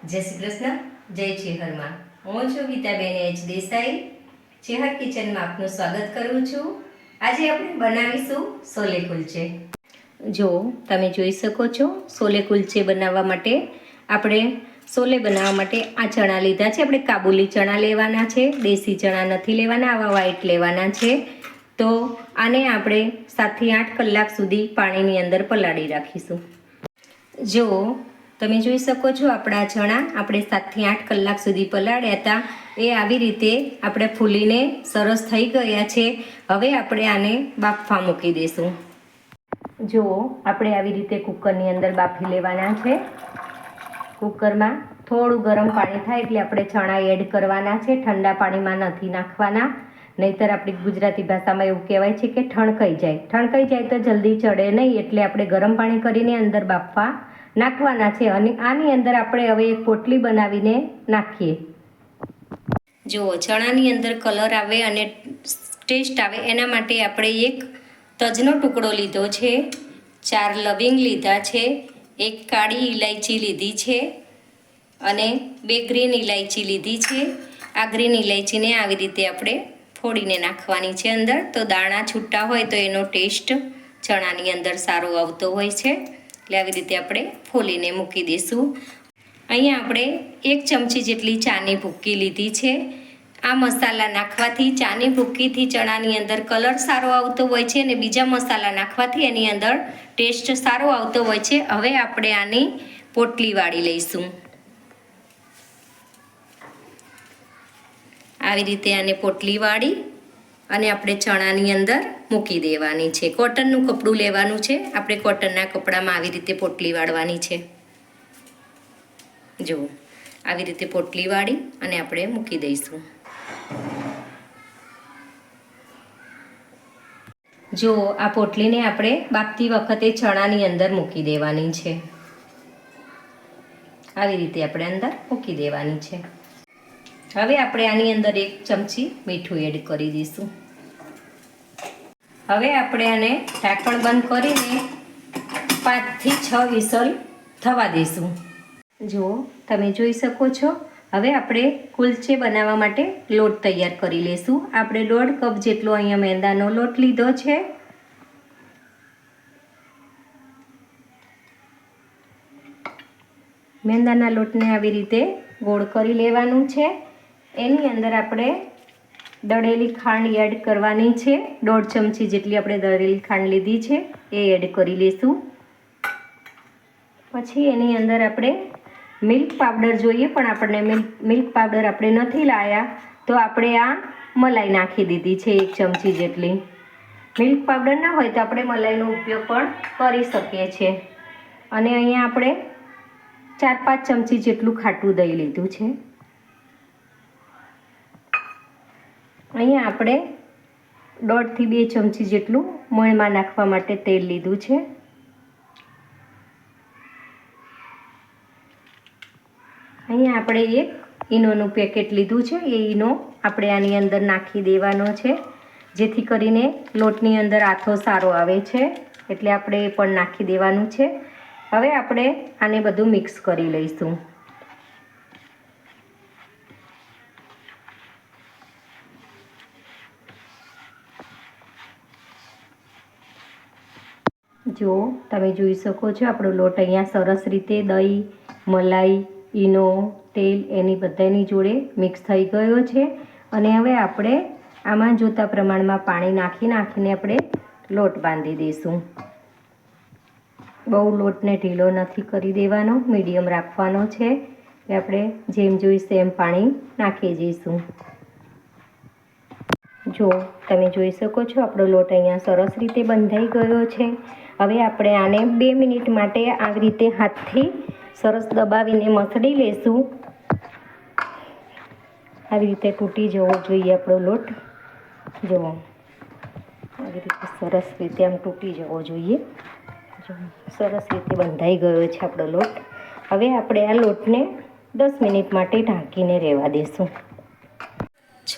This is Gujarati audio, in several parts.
જય શ્રી કૃષ્ણ, જય ચેહરમાં હું છું ગીતાબેન એચ દેસાઈ. ચેહર કિચનમાં આપનું સ્વાગત કરું છું. આજે આપણે બનાવીશું સોલે કુલચે. જો તમે જોઈ શકો છો સોલે કુલચે બનાવવા માટે આપણે સોલે બનાવવા માટે આ ચણા લીધા છે. આપણે કાબુલી ચણા લેવાના છે, દેશી ચણા નથી લેવાના, આવા વ્હાઈટ લેવાના છે. તો આને આપણે સાતથી આઠ કલાક સુધી પાણીની અંદર પલાળી રાખીશું. જો તમે જોઈ શકો છો આપણા ચણા આપણે સાતથી આઠ કલાક સુધી પલાળ્યા હતા. એ આવી રીતે આપણે ફૂલીને સરસ થઈ ગયા છે. હવે આપણે આને બાફવા મૂકી દઈશું જુઓ, આપણે આવી રીતે કુકરની અંદર બાફી લેવાના છે. કુકરમાં થોડું ગરમ પાણી થાય એટલે આપણે ચણા એડ કરવાના છે. ઠંડા પાણીમાં નથી નાખવાના. નહીતર આપણી ગુજરાતી ભાષામાં એવું કહેવાય છે કે ઠણકાઈ જાય. ઠણકાઈ જાય તો જલ્દી ચડે નહીં એટલે આપણે ગરમ પાણી કરીને અંદર બાફવા નાખવાના છે અને આની અંદર આપણે હવે એક પોટલી બનાવીને નાખીએ. જુઓ, ચણાની અંદર કલર આવે અને ટેસ્ટ આવે એના માટે આપણે એક તજનો ટુકડો લીધો છે, ચાર લવિંગ લીધા છે, એક કાળી ઇલાયચી લીધી છે અને બે ગ્રીન ઇલાયચી લીધી છે. આ ગ્રીન ઇલાયચીને આવી રીતે આપણે ફોડીને નાખવાની છે અંદર. તો દાણા છૂટા હોય તો એનો ટેસ્ટ ચણાની અંદર સારો આવતો હોય છે. એટલે આવી રીતે આપણે ફોલીને મૂકી દઈશું. અહીંયા આપણે એક ચમચી જેટલી ચાની ભૂક્કી લીધી છે. આ મસાલા નાખવાથી ચાની ભૂક્કીથી ચણાની અંદર કલર સારો આવતો હોય છે અને બીજા મસાલા નાખવાથી એની અંદર ટેસ્ટ સારો આવતો હોય છે. હવે આપણે આની પોટલી વાળી લઈશું. આવી રીતે આને પોટલી વાળી અને આપણે ચણાની અંદર મૂકી દેવાની છે. કોટનનું કપડું લેવાનું છે. આપણે કોટનના કપડામાં આવી રીતે પોટલી વાળવાની છે. જુઓ, આવી રીતે પોટલી વાળી અને આપણે મૂકી દઈશું. જો આ પોટલીને આપણે બાફતી વખતે ચણાની અંદર મૂકી દેવાની છે. આવી રીતે આપણે અંદર મૂકી દેવાની છે. હવે આપણે આની અંદર એક ચમચી મીઠું એડ કરી દઈશું. હવે આપણે આને ઢાંકણ બંધ કરીને પાંચથી છ વિસલ થવા દઈશું. જુઓ, તમે જોઈ શકો છો. હવે આપણે કુલચે બનાવવા માટે લોટ તૈયાર કરી લઈશું આપણે દોઢ કપ જેટલો અહીંયા મેંદાનો લોટ લીધો છે. મેંદાના લોટને આવી રીતે ગોળ કરી લેવાનું છે. એની અંદર આપણે દળેલી ખાંડ એડ કરવાની છે. દોઢ ચમચી જેટલી આપણે દળેલી ખાંડ લીધી છે. એ એડ કરી લઈશું. પછી એની અંદર આપણે મિલ્ક પાવડર જોઈએ, પણ આપણને મિલ્ક પાવડર આપણે નથી લાયા, તો આપણે આ મલાઈ નાખી દીધી છે એક ચમચી જેટલી. મિલ્ક પાવડર ના હોય તો આપણે મલાઈનો ઉપયોગ પણ કરી શકીએ છીએ. અને અહીંયા આપણે ચાર પાંચ ચમચી જેટલું ખાટું દહીં લીધું છે. અહીંયા આપણે દોઢથી બે ચમચી જેટલું મોણમાં નાખવા માટે તેલ લીધું છે. અહીંયા આપણે એક ઈનોનું પેકેટ લીધું છે. એ ઈનો આપણે આની અંદર નાખી દેવાનો છે, જેથી કરીને લોટની અંદર આથો સારો આવે છે, એટલે આપણે એ પણ નાખી દેવાનું છે. હવે આપણે આને બધું મિક્સ કરી લઈશું. જો તમે જોઈ શકો છો, આપણો લોટ અહીંયા સરસ રીતે દહીં, મલાઈ, ઈનો, તેલ એની બધાની જોડે મિક્સ થઈ ગયો છે. અને હવે આપણે આમાં જોતા પ્રમાણમાં પાણી નાખી નાખીને આપણે લોટ બાંધી દઈશું. બહુ લોટને ઢીલો નથી કરી દેવાનો, મીડિયમ રાખવાનો છે. એટલે આપણે જેમ જોઈશે એમ પાણી નાખી જઈશું જો તમે જોઈ શકો છો, આપણો લોટ અહીંયા સરસ રીતે બંધાઈ ગયો છે. હવે આપણે આને બે મિનિટ માટે આવી રીતે હાથથી સરસ દબાવીને મથડી લેશું. આવી રીતે તૂટી જવો જોઈએ આપણો લોટ. જુઓ. આવી રીતે સરસ રીતે આમ તૂટી જવો જોઈએ. સરસ રીતે બંધાઈ ગયો છે આપણો લોટ. હવે આપણે આ લોટને દસ મિનિટ માટે ઢાંકીને રહેવા દઈશું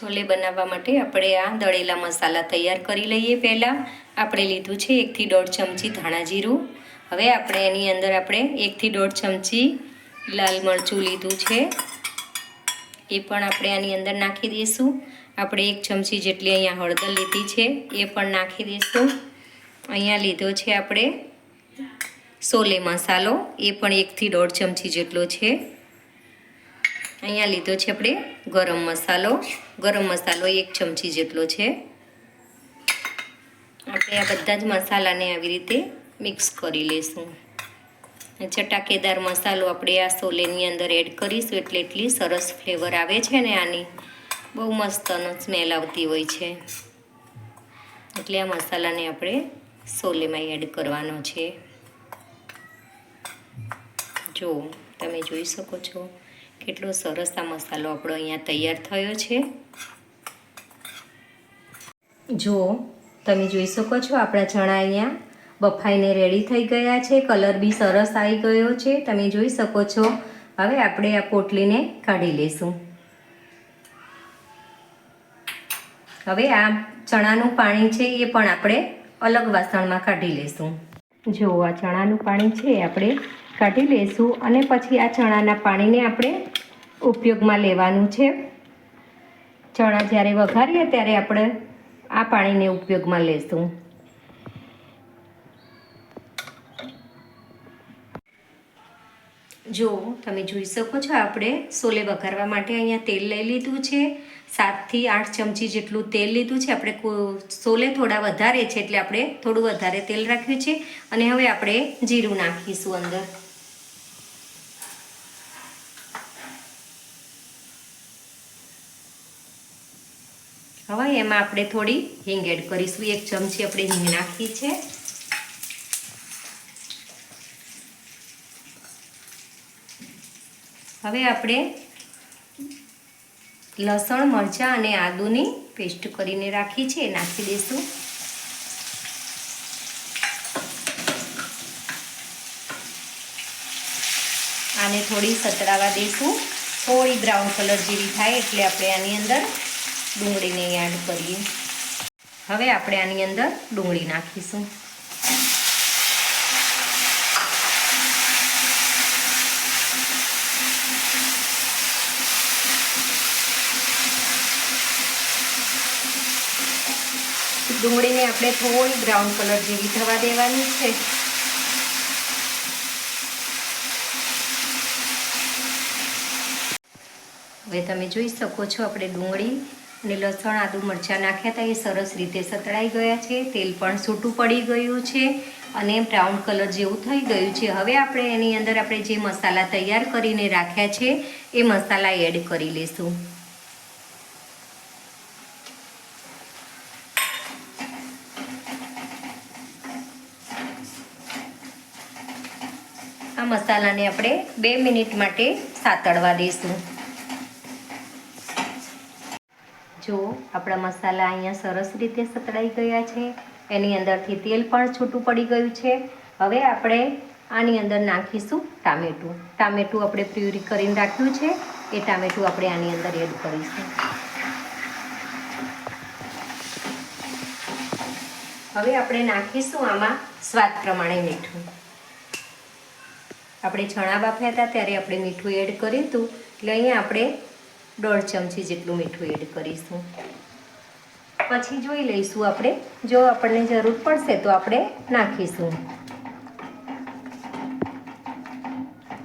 છોલે બનાવવા માટે આપણે આ દળેલા મસાલા તૈયાર કરી લઈએ પહેલાં. આપણે લીધું છે એકથી દોઢ ચમચી ધાણા જીરું. હવે આપણે એની અંદર આપણે એકથી દોઢ ચમચી લાલ મરચું લીધું છે. એ પણ આપણે આની અંદર નાખી દઈશું. આપણે એક ચમચી જેટલી અહીંયા હળદર લીધી છે, એ પણ નાખી દઈશું. અહીંયા લીધો છે આપણે સોલે મસાલો, એ પણ એકથી દોઢ ચમચી જેટલો છે. અહીંયા લીધો છે આપણે ગરમ મસાલો. ગરમ મસાલો એક ચમચી જેટલો છે. આપણે આ બધા જ મસાલાને આવી રીતે મિક્સ કરી લઈશું ચટાકેદાર મસાલો આપણે આ સોલેની અંદર એડ કરીશું એટલે એટલી સરસ ફ્લેવર આવે છે ને આની. બહુ મસ્તનો સ્મેલ આવતી હોય છે. એટલે આ મસાલાને આપણે સોલેમાં એડ કરવાનો છે. જો, તમે જોઈ શકો છો. કેટલો સરસ આ મસાલો આપણો અહીંયા તૈયાર થયો છે. જો, તમે જોઈ શકો છો આપણા ચણા અહીંયા બફાઈને રેડી થઈ ગયા છે. કલર બી સરસ આવી ગયો છે. તમે જોઈ શકો છો. હવે આપણે આ પોટલીને કાઢી લઈશું હવે આ ચણાનું પાણી છે એ પણ આપણે અલગ વાસણમાં કાઢી લઈશું જો, આ ચણાનું પાણી છે આપણે કાઢી લઈશું અને પછી આ ચણાના પાણીને આપણે ઉપયોગમાં લેવાનું છે. ચણા જ્યારે વઘારીએ ત્યારે આપણે આ પાણીને ઉપયોગમાં લેશું. જો તમે જોઈ શકો છો, આપણે સોલે વઘારવા માટે અહીંયા તેલ લઈ લીધું છે. સાતથી આઠ ચમચી જેટલું તેલ લીધું છે. આપણે સોલે થોડા વધારે છે એટલે આપણે થોડું વધારે તેલ રાખ્યું છે. અને હવે આપણે જીરું નાખીશું અંદર. હવે એમાં આપણે થોડી હિંગ એડ કરીશું. એક ચમચી આપણે હિંગ નાખી છે. હવે આપણે લસણ, મરચાં અને આદુની પેસ્ટ કરીને રાખી છે. નાખી દઈશું. આને થોડી સતરાવા દઈશું. થોડી બ્રાઉન કલર જેવી થાય એટલે આપણે આની અંદર ડુંગળીને એડ કરીએ. હવે આપણે આની અંદર ડુંગળી નાખીશું. ડુંગળીને આપણે થોડી બ્રાઉન કલર જેવી થવા દેવાની છે. હવે તમે જોઈ શકો છો, આપણે ડુંગળી અને લસણ, આદુ, મરચાં નાખ્યા હતા, એ સરસ રીતે સતળાઈ ગયા છે. તેલ પણ છૂટું પડી ગયું છે અને બ્રાઉન કલર જેવું થઈ ગયું છે. હવે આપણે એની અંદર આપણે જે મસાલા તૈયાર કરીને રાખ્યા છે, એ મસાલા એડ કરી લઈશું. આ મસાલાને આપણે બે મિનિટ માટે સાતળવા દઈશું. જો આપણા મસાલા અહીંયા સરસ રીતે સતળાઈ ગયા છે. એની અંદરથી તેલ પણ છૂટું પડી ગયું છે. હવે આપણે આની અંદર નાખીશું ટામેટું. ટામેટું આપણે પ્યુરી કરીને રાખ્યું છે. એ ટામેટું આપણે આની અંદર એડ કરીશું. હવે આપણે નાખીશું આમાં સ્વાદ પ્રમાણે મીઠું. આપણે ચણા બાફ્યા હતા ત્યારે આપણે મીઠું એડ કર્યું હતું. એટલે અહીંયા આપણે દોઢ ચમચી જેટલું મીઠું એડ કરીશું. પછી જોઈ લઈશું આપણે. જો આપણને જરૂર પડશે તો આપણે નાખીશું.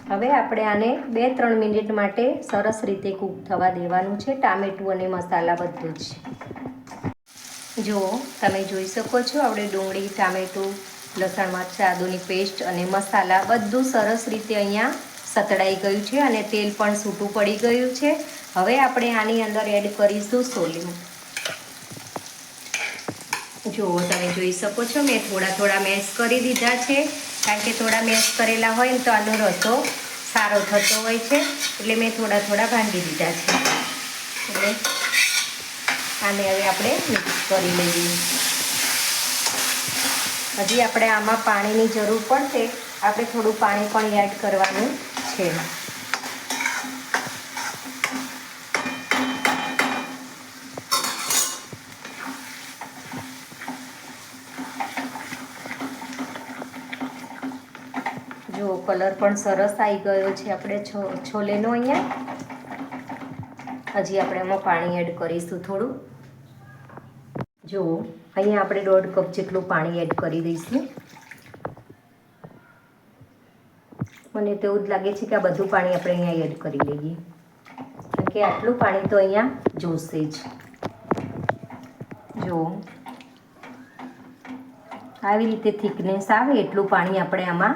હવે આપણે આને બે ત્રણ મિનિટ માટે સરસ રીતે કૂક થવા દેવાનું છે. ટામેટું અને મસાલા બધું જ. જો તમે જોઈ શકો છો, આપણે ડુંગળી, ટામેટું, લસણ મરચાં, આદુની પેસ્ટ અને મસાલા બધું સરસ રીતે અહીંયા સતળાઈ ગયું છે અને તેલ પણ છૂટું પડી ગયું છે. હવે આપણે આની અંદર એડ કરીશું સોલી જો તમે જોઈ શકો છો, મેં થોડા થોડા મેશ કરી દીધા છે. કારણ કે થોડા મેશ કરેલા હોય ને તો આનો રસો સારો થતો હોય છે. એટલે મેં થોડા થોડા ભાંગી દીધા છે. એટલે આને હવે આપણે મિક્સ કરી લઈએ. હજી આપણે આમાં પાણીની જરૂર પડશે. આપણે થોડું પાણી પણ એડ કરવાનું છે જો કલર પણ સરસ આવી ગયો છે. આપણે છોલેનો અહીંયા. હજી આપણે એમાં પાણી એડ કરીશું થોડું. જુઓ અહીંયા આપણે દોઢ કપ જેટલું પાણી એડ કરી દઈશું. મને તો એવું જ લાગે છે કે આ બધું પાણી આપણે અહીંયા એડ કરી લઈએ. કારણ કે આટલું પાણી તો અહીંયા જોશે જ. જો. આવી રીતે થિકનેસ આવે એટલું પાણી આપણે આમાં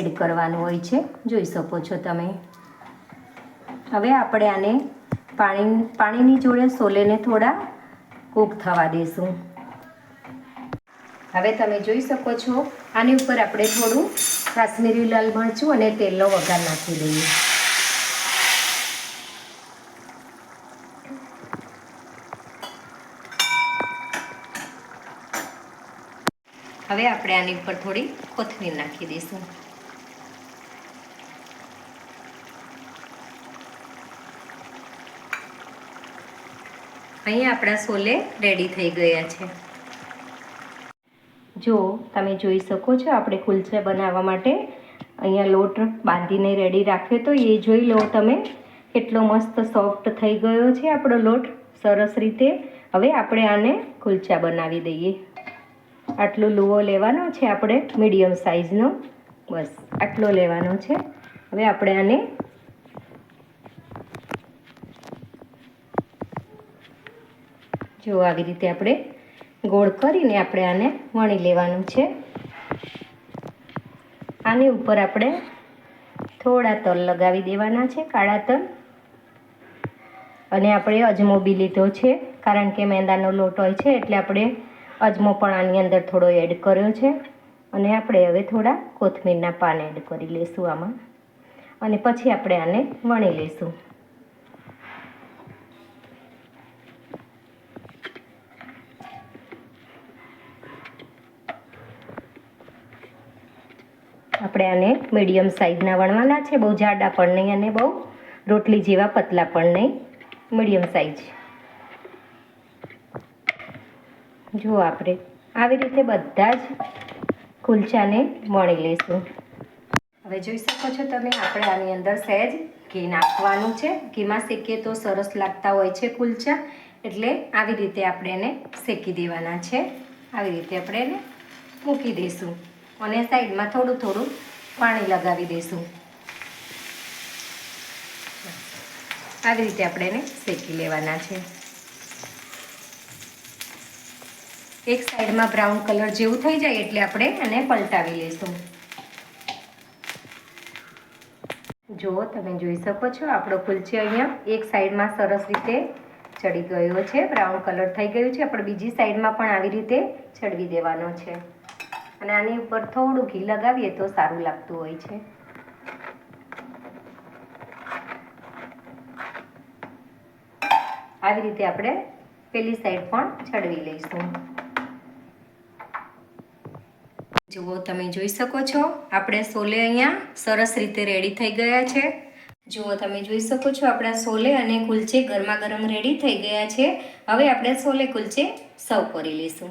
એડ કરવાનું હોય છે. જોઈ શકો છો તમે. હવે આપણે આને પાણી, પાણીની જોડે સોલેને થોડા કૂક થવા દઈશું હવે તમે જોઈ શકો છો, આની ઉપર આપણે થોડું કાશ્મીરી લાલ મરચું અને તેલનો વઘાર નાખી દઈએ. હવે આપણે આની ઉપર થોડી કોથમીર નાખી દઈશું. અહીંયા આપણા સોલે રેડી થઈ ગયા છે. જો તમે જોઈ શકો છો, આપણે કુલચા બનાવવા માટે અહીંયા લોટ બાંધીને રેડી રાખ્યો તો એ જોઈ લો તમે કેટલો મસ્ત સોફ્ટ થઈ ગયો છે આપણો લોટ. સરસ રીતે. હવે આપણે આને કુલચા બનાવી દઈએ. આટલો લુવો લેવાનો છે આપણે મીડિયમ સાઇઝનો બસ, આટલો લેવાનો છે. હવે આપણે આને જો આવી રીતે આપણે ગોળ કરીને આપણે આને વણી લેવાનું છે. આની ઉપર આપણે થોડા તલ લગાવી દેવાના છે, કાળા તલ. અને આપણે અજમો બી લીધો છે, કારણ કે મેંદાનો લોટ હોય છે, એટલે આપણે અજમો પણ આની અંદર થોડો એડ કર્યો છે. અને આપણે હવે થોડા કોથમીરના પાન એડ કરી લઈશું આમાં. અને પછી આપણે આને વણી લઈશું. આપણે આને મીડિયમ સાઇઝના વણવાના છે, બહુ જાડા પણ નહીં અને બહુ રોટલી જેવા પતલા પણ નહીં. મીડિયમ સાઇઝ જુઓ આપણે, આવી રીતે બધા જ કુલચાને વણી લઈશું. હવે જોઈ શકો છો તમે, આપણે આની અંદર સહેજ ઘી નાખવાનું છે. ઘીમાં શેકીએ તો સરસ લાગતા હોય છે કુલચા, એટલે આવી રીતે આપણે એને શેકી દેવાના છે. આવી રીતે આપણે એને મૂકી દઈશું. અને સાઈડમાં થોડું થોડું પાણી લગાવી દઈશું આવી રીતે આપણે એને શેકી લેવાના છે. એક સાઈડમાં બ્રાઉન કલર જેવું થઈ જાય એટલે આપણે એને પલટાવી લઈશું જો, તમે જોઈ શકો છો, આપણો કુલચી અહીંયા એક સાઈડમાં સરસ રીતે ચડી ગયો છે. બ્રાઉન કલર થઈ ગયું છે. આપણે બીજી સાઈડમાં પણ આવી રીતે ચડવી દેવાનો છે. અને આની ઉપર થોડું ઘી લગાવીએ તો સારું લાગતું હોય છે. આવી રીતે આપણે પેલી સાઈડ પણ ચડવી લઈશું. જુઓ, તમે જોઈ શકો છો, આપણે સોલે અહીંયા સરસ રીતે રેડી થઈ ગયા છે. જુઓ, તમે જોઈ શકો છો, આપણા સોલે અને કુલચે ગરમા ગરમ રેડી થઈ ગયા છે. હવે આપણે સોલે કુલચે સર્વ કરી લઈશું.